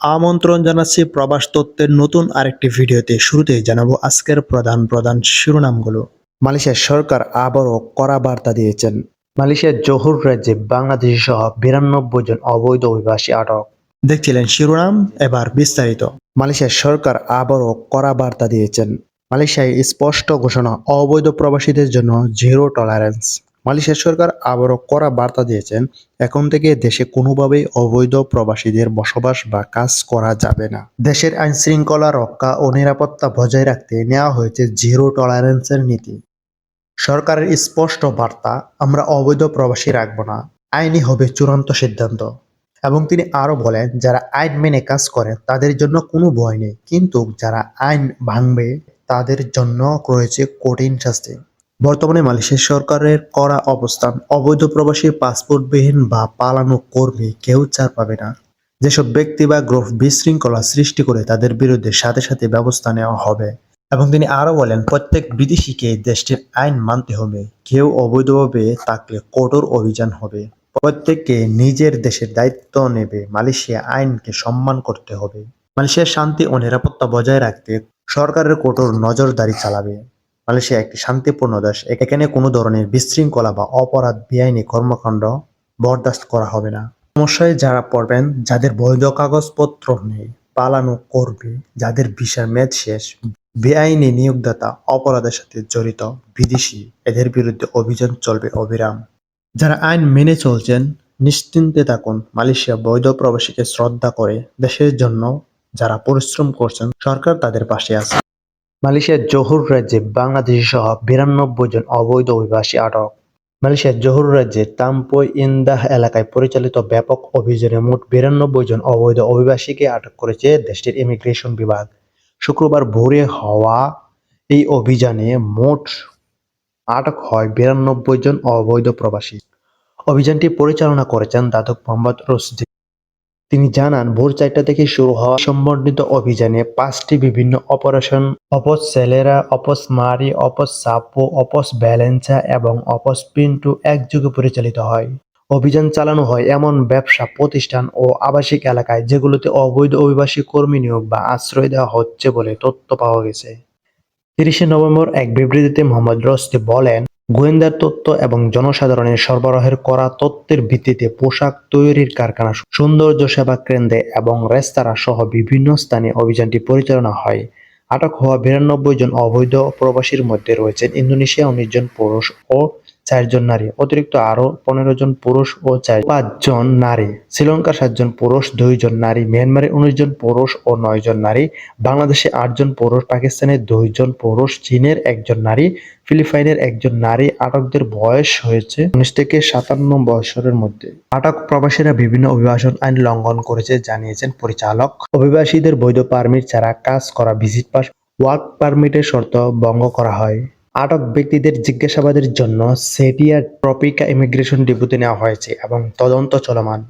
আমন্ত্রণ জানাচ্ছি প্রবাস তত্ত্বের নতুন আরেকটি ভিডিওতে। শুরুতেই জানাব আজকের প্রধান প্রধান শিরোনামগুলো। মালয়েশিয়ার সরকার আবারও কড়া বার্তা দিয়েছেন। মালয়েশিয়ার জোহর রাজ্যে বাংলাদেশি সহ বিরানব্বই জন অবৈধ অভিবাসী আটক। দেখছিলেন শিরোনাম এবার বিস্তারিত। মালয়েশিয়ার সরকার আবারও কড়া বার্তা দিয়েছেন। মালয়েশিয়ায় স্পষ্ট ঘোষণা অবৈধ প্রবাসীদের জন্য জিরো টলারেন্স মালয়েশিয়ার সরকার আবারও কড়া বার্তা দিয়েছেন, এখন থেকে দেশে কোনোভাবেই অবৈধ প্রবাসীদের বসবাস বা কাজ করা যাবে না। দেশের আইন শৃঙ্খলা রক্ষা ও নিরাপত্তা বজায় রাখতে নেওয়া হয়েছে জিরো টলারেন্সের নীতি। সরকারের স্পষ্ট বার্তা, আমরা অবৈধ প্রবাসী রাখব না আইনই হবে চূড়ান্ত সিদ্ধান্ত। এবং তিনি আরও বলেন, যারা আইন মেনে কাজ করেন, তাদের জন্য কোনো ভয় নেই, কিন্তু যারা আইন ভাঙবে, তাদের জন্য রয়েছে কঠিন শাস্তি। বর্তমানে মালয়েশিয়া সরকারের করা অবস্থান, অবৈধ প্রবাসী, পাসপোর্টবিহীন বা পালানো কর্মী কেউ ছাড় পাবে না। যেসব ব্যক্তি বা গ্রুপ বিশৃঙ্খলা সৃষ্টি করে তাদের বিরুদ্ধে সাথে সাথে ব্যবস্থা নেওয়া হবে। এবং তিনি আরও বলেন, প্রত্যেক বিদেশিকে দেশটির আইন মানতে হবে। কেউ অবৈধভাবে থাকলে কঠোর অভিযান হবে। প্রত্যেককে নিজের দেশের দায়িত্ব নেবে। মালয়েশিয়া আইনকে সম্মান করতে হবে। মালয়েশিয়ার শান্তি ও নিরাপত্তা বজায় রাখতে সরকারের কঠোর নজরদারি চালাবে। মালয়েশিয়া একটি শান্তিপূর্ণ দেশ। এখানে কোনো ধরনের বিশৃঙ্খলা বা অপরাধ, বেআইনি কর্মকাণ্ড বরদাস্ত করা হবে না। সমস্যায় যারা পড়বেন, যাদের বৈধ কাগজপত্র নেই, পালানো করবে, যাদের ভিসার মেয়াদ শেষ, বেআইনি নিয়োগদাতা অপরাধের সাথে জড়িত, বিদেশি, এদের বিরুদ্ধে অভিযান চলবে অবিরাম। যারা আইন মেনে চলছেন, নিশ্চিন্তে থাকুন। মালয়েশিয়া বৈধ প্রবাসীকে শ্রদ্ধা করে দেশের জন্য যারা পরিশ্রম করছেন, সরকার তাদের পাশে আছে। মালয়েশিয়ার জোহর রাজ্যে বাংলাদেশি সহ বিরানব্বই জন অবৈধ অভিবাসী আটক। মালয়েশিয়ার জোহর রাজ্যের তাম্পই ইন্দাহ এলাকায় পরিচালিত ব্যাপক অভিযানে মোট বিরানব্বই জন অবৈধ অভিবাসীকে আটক করেছে দেশটির ইমিগ্রেশন বিভাগ। শুক্রবার ভোরে হওয়া এই অভিযানে মোট আটক হয় বিরানব্বই জন অবৈধ প্রবাসী। অভিযানটি পরিচালনা করেছেন দাদক মোহাম্মদ রশদি। তিনি জানান, ভোর চারটা থেকে শুরু হওয়া সম্বন্ধিত অভিযানে পাঁচটি বিভিন্ন operation, Ops Selera, Ops Mari, Ops Sapo, Ops Belanja এবং অপস পিন্টু একযোগে পরিচালিত হয়। অভিযান চালানো হয় এমন ব্যবসা, প্রতিষ্ঠান ও আবাসিক এলাকায় যেগুলোতে অবৈধ অভিবাসী কর্মী নিয়োগ বা আশ্রয় দেওয়া হচ্ছে বলে তথ্য পাওয়া গেছে। তিরিশে নভেম্বর এক বিবৃতিতে মোহাম্মদ রস্তি বলেন গোয়েন্দার তত্ত্ব এবং জনসাধারণের সরবরাহের করা তত্ত্বের ভিত্তিতে পোশাক তৈরির কারখানা, সৌন্দর্য সেবা কেন্দ্রে এবং রেস্তোরাঁ সহ বিভিন্ন স্থানে অভিযানটি পরিচালনা হয়। আটক হওয়া বিরানব্বই জন অবৈধ প্রবাসীর মধ্যে রয়েছেন ইন্দোনেশিয়া উনিশ জন, পুরুষ ও চারজন নারী, অতিরিক্ত আরও পনেরো জন পুরুষ ও চার পাঁচজন নারী। শ্রীলঙ্কার সাতজন পুরুষ, দুইজন নারী। মিয়ানমারে উনিশ জন পুরুষ ও নয় জন নারী। বাংলাদেশে আটজন পুরুষ পাকিস্তানের দুইজন পুরুষ, চীনের একজন নারী, ফিলিপাইনের একজন নারী। আটকদের বয়স হয়েছে উনিশ থেকে সাতান্ন বছরের মধ্যে। আটক প্রবাসীরা বিভিন্ন অভিবাসন আইন লঙ্ঘন করেছে, জানিয়েছেন পরিচালক। অভিবাসীদের বৈধ পারমিট ছাড়া কাজ করা, ভিজিট পাস, ওয়ার্ক পারমিটের শর্ত ভঙ্গ করা হয়। আটক ব্যক্তিদের জিজ্ঞাসাবাদের জন্য সেভিয়ার ট্রপিকা ইমিগ্রেশন ডিপুতে নেওয়া হয়েছে এবং তদন্ত চলমান।